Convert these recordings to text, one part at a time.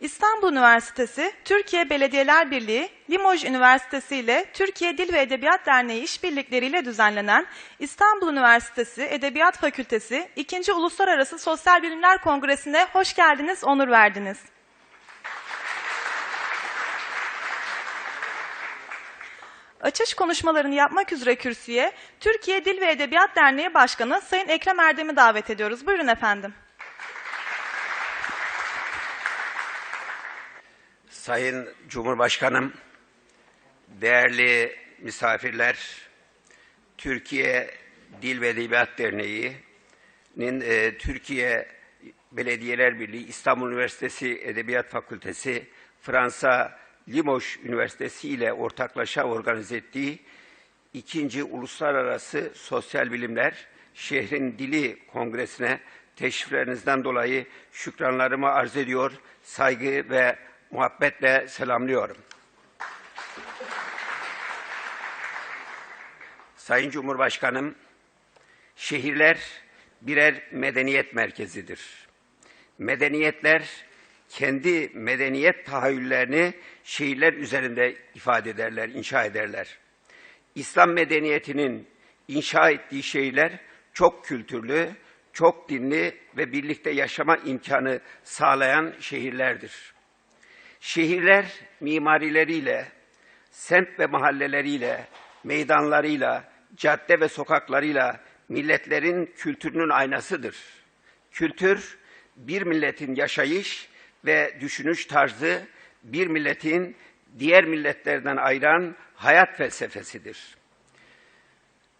İstanbul Üniversitesi, Türkiye Belediyeler Birliği, Limoges Üniversitesi ile Türkiye Dil ve Edebiyat Derneği işbirlikleriyle düzenlenen İstanbul Üniversitesi Edebiyat Fakültesi 2. Uluslararası Sosyal Bilimler Kongresi'ne hoş geldiniz, onur verdiniz. Açış konuşmalarını yapmak üzere kürsüye Türkiye Dil ve Edebiyat Derneği Başkanı Sayın Ekrem Erdem'i davet ediyoruz. Buyurun efendim. Sayın Cumhurbaşkanım, değerli misafirler, Türkiye Dil ve Edebiyat Derneği'nin e, Türkiye Belediyeler Birliği, İstanbul Üniversitesi Edebiyat Fakültesi, Fransa Limoges Üniversitesi ile ortaklaşa organize ettiği ikinci Uluslararası Sosyal Bilimler Şehrin Dili Kongresi'ne teşriflerinizden dolayı şükranlarımı arz ediyor, saygı ve muhabbetle selamlıyorum. Sayın Cumhurbaşkanım, şehirler birer medeniyet merkezidir. Medeniyetler kendi medeniyet tahayyüllerini şehirler üzerinde ifade ederler, inşa ederler. İslam medeniyetinin inşa ettiği şehirler çok kültürlü, çok dinli ve birlikte yaşama imkanı sağlayan şehirlerdir. Şehirler mimarileriyle, semt ve mahalleleriyle, meydanlarıyla, cadde ve sokaklarıyla milletlerin kültürünün aynasıdır. Kültür, bir milletin yaşayış ve düşünüş tarzı, bir milletin diğer milletlerden ayıran hayat felsefesidir.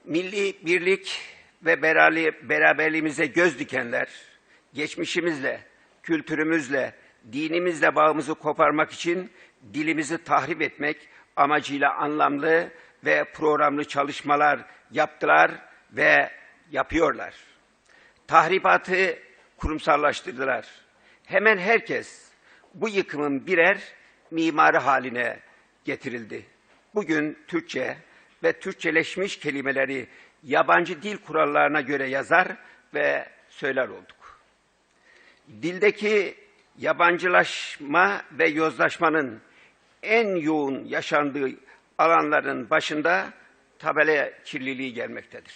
Milli birlik ve beraberliğimize göz dikenler, geçmişimizle, kültürümüzle, dinimizle bağımızı koparmak için dilimizi tahrip etmek amacıyla anlamlı ve programlı çalışmalar yaptılar ve yapıyorlar. Tahribatı kurumsallaştırdılar. Hemen herkes bu yıkımın birer mimarı haline getirildi. Bugün Türkçe ve Türkçeleşmiş kelimeleri yabancı dil kurallarına göre yazar ve söyler olduk. Dildeki yabancılaşma ve yozlaşmanın en yoğun yaşandığı alanların başında tabela kirliliği gelmektedir.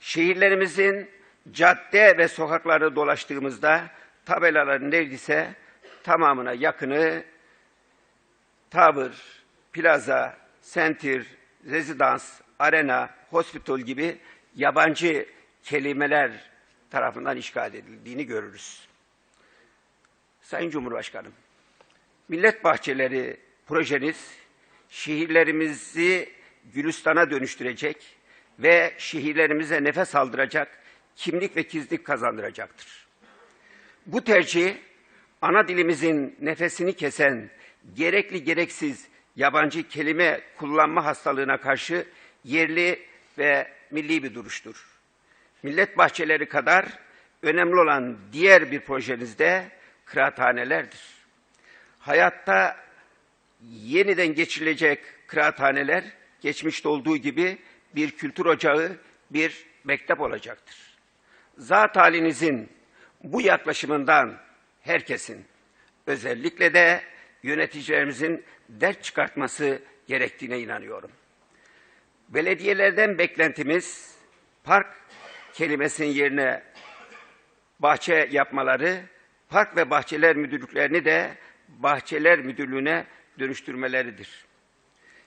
Şehirlerimizin cadde ve sokakları dolaştığımızda tabelaların neredeyse tamamına yakını tavır, plaza, sentir, rezidans, arena, hospital gibi yabancı kelimeler tarafından işgal edildiğini görürüz. Sayın Cumhurbaşkanım, Millet Bahçeleri projeniz şehirlerimizi Gülistan'a dönüştürecek ve şehirlerimize nefes aldıracak, kimlik ve kizlik kazandıracaktır. Bu tercih, ana dilimizin nefesini kesen, gerekli gereksiz yabancı kelime kullanma hastalığına karşı yerli ve milli bir duruştur. Millet bahçeleri kadar önemli olan diğer bir projenizde kıraathanelerdir. Hayatta yeniden geçirilecek kıraathaneler geçmişte olduğu gibi bir kültür ocağı, bir mektep olacaktır. Zat halinizin bu yaklaşımından herkesin, özellikle de yöneticilerimizin dert çıkartması gerektiğine inanıyorum. Belediyelerden beklentimiz park kelimesinin yerine bahçe yapmaları, park ve bahçeler müdürlüklerini de bahçeler müdürlüğüne dönüştürmeleridir.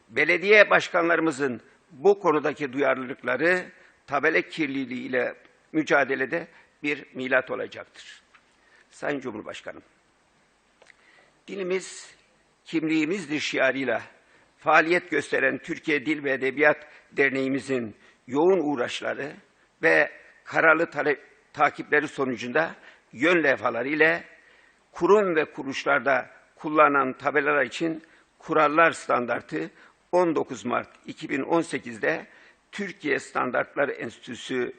Belediye başkanlarımızın bu konudaki duyarlılıkları tabela kirliliği ile mücadelede bir milat olacaktır. Sayın Cumhurbaşkanım, dilimiz kimliğimizdir şiarıyla faaliyet gösteren Türkiye Dil ve Edebiyat Derneğimizin yoğun uğraşları ve kararlı takipleri sonucunda yön levhaları ile kurum ve kuruluşlarda kullanılan tabelalar için kurallar standartı 19 Mart 2018'de Türkiye Standartları Enstitüsü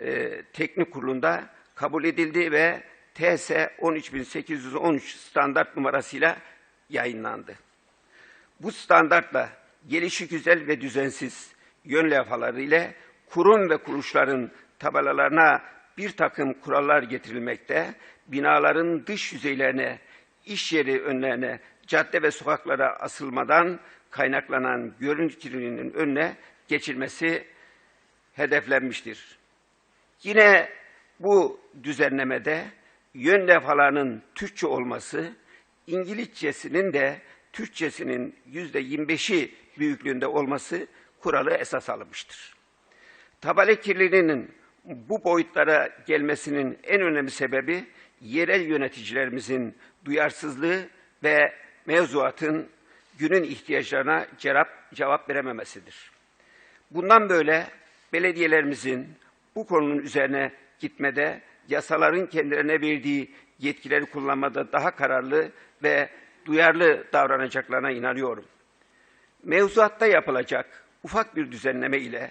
e, Teknik Kurulu'nda kabul edildi ve TS 13813 standart numarasıyla yayınlandı. Bu standartla gelişi güzel ve düzensiz yön levhaları ile kurum ve kuruluşların tabelalarına bir takım kurallar getirilmekte, binaların dış yüzeylerine iş yeri önlerine, cadde ve sokaklara asılmadan kaynaklanan görüntü kirliliğinin önüne geçilmesi hedeflenmiştir. Yine bu düzenlemede yön levhalarının Türkçe olması, İngilizcesinin de Türkçesinin yüzde 25'i büyüklüğünde olması kuralı esas alınmıştır. Tabela kirliliğinin bu boyutlara gelmesinin en önemli sebebi yerel yöneticilerimizin duyarsızlığı ve mevzuatın günün ihtiyaçlarına cevap, cevap verememesidir. Bundan böyle belediyelerimizin bu konunun üzerine gitmede, yasaların kendilerine verdiği yetkileri kullanmada daha kararlı ve duyarlı davranacaklarına inanıyorum. Mevzuatta yapılacak ufak bir düzenleme ile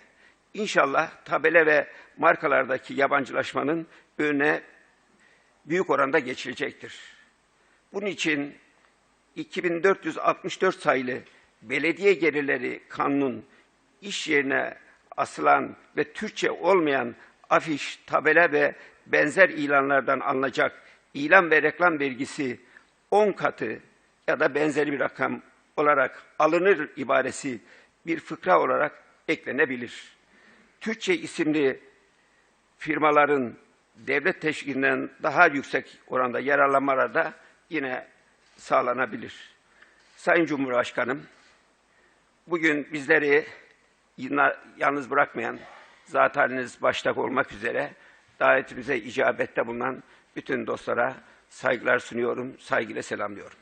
inşallah tabela ve markalardaki yabancılaşmanın önüne büyük oranda geçilecektir. Bunun için 2464 sayılı belediye gelirleri kanunun iş yerine asılan ve Türkçe olmayan afiş, tabela ve benzer ilanlardan alınacak ilan ve reklam vergisi 10 katı ya da benzeri bir rakam olarak alınır ibaresi bir fıkra olarak eklenebilir. Türkçe isimli firmaların devlet teşvikinden daha yüksek oranda yararlanmaları da yine sağlanabilir. Sayın Cumhurbaşkanım, bugün bizleri yalnız bırakmayan, zat haliniz başta olmak üzere davetimize icabette bulunan bütün dostlara saygılar sunuyorum, saygıyla selamlıyorum.